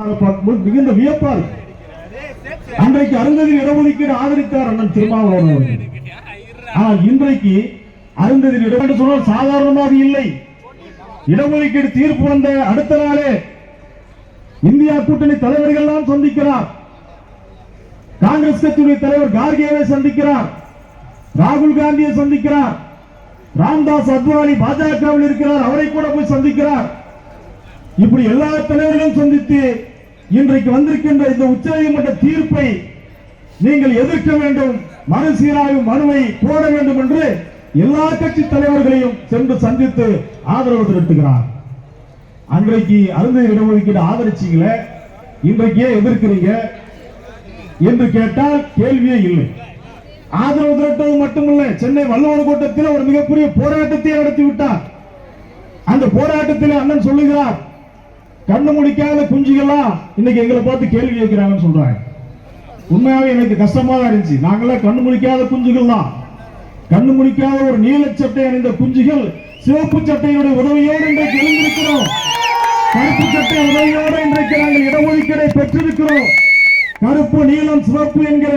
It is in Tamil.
பார்க்கும்போது மிகுந்த வியப்பா இருக்கு. அன்றைக்கு அருந்ததி இடஒதுக்கீடு ஆதரித்தார் அண்ணன் திருமாவளவன் அவர்கள். ஆனால் இன்றைக்கு அருந்ததி இடஒதுக்கீடு சொன்னால் சாதாரணமாக இல்லை. இடஒதுக்கீடு தீர்ப்பு வந்த அடுத்த நாளே இந்தியா கூட்டணி தலைவர்கள் எல்லாம் சந்திக்கிறார். காங்கிரஸ் கட்சியுடைய தலைவர் கார்கேவை சந்திக்கிறார். ராகுல் காந்தியை சந்திக்கிறார். ராம்தாஸ் அத்வானி பாஜகவில் இருக்கிறார். அவரை கூட போய் சந்திக்கிறார். இப்படி எல்லா தலைவர்களும் சந்தித்து இன்றைக்கு வந்திருக்கின்ற இந்த உச்சநீதிமன்ற தீர்ப்பை நீங்கள் எதிர்க்க வேண்டும் மறுசீராய்வு மனுவை போட வேண்டும் என்று எல்லா கட்சி தலைவர்களையும் சென்று சந்தித்து ஆதரவு திரட்டுகிறார். அன்றைக்கு அருந்ததி இடஒதுக்கீடு ஆதரிச்சீங்களே இன்றைக்கு ஏன் எதிர்க்கிறீங்க என்று கேட்டால் கேள்வியே இல்லை. ஆதரவு திரட்டுவது மட்டுமல்ல சென்னை வள்ளுவர் கோட்டத்தில் ஒரு மிகப்பெரிய போராட்டத்தை நடத்தி விட்டார் அந்த போராட்டத்தில் அண்ணன் சொல்லுகிறார் கண்ணு முடிக்காத குஞ்சுகள்லாம் இன்னைக்கு எங்களை பார்த்து கேள்வி கேட்கிறாங்கன்னு சொல்றாங்க. உண்மையாவே எனக்கு கஷ்டமா தான் இருந்துச்சு. நாங்களாம் கண்ணு முடிக்காத குஞ்சுகள் தான் கண்ணு முடிக்காத ஒரு நீல சட்டை அணிந்த குஞ்சுகள் சிவப்பு சட்டையினுடைய உதவியோடு இன்றைக்கு எழுந்திருக்கிறோம் கருப்பு சட்டை உதவியோடு இன்றைக்கு நாங்கள் இடஒதுக்கீடை பெற்றிருக்கிறோம். கருப்பு நீலம் சிவப்பு என்கிற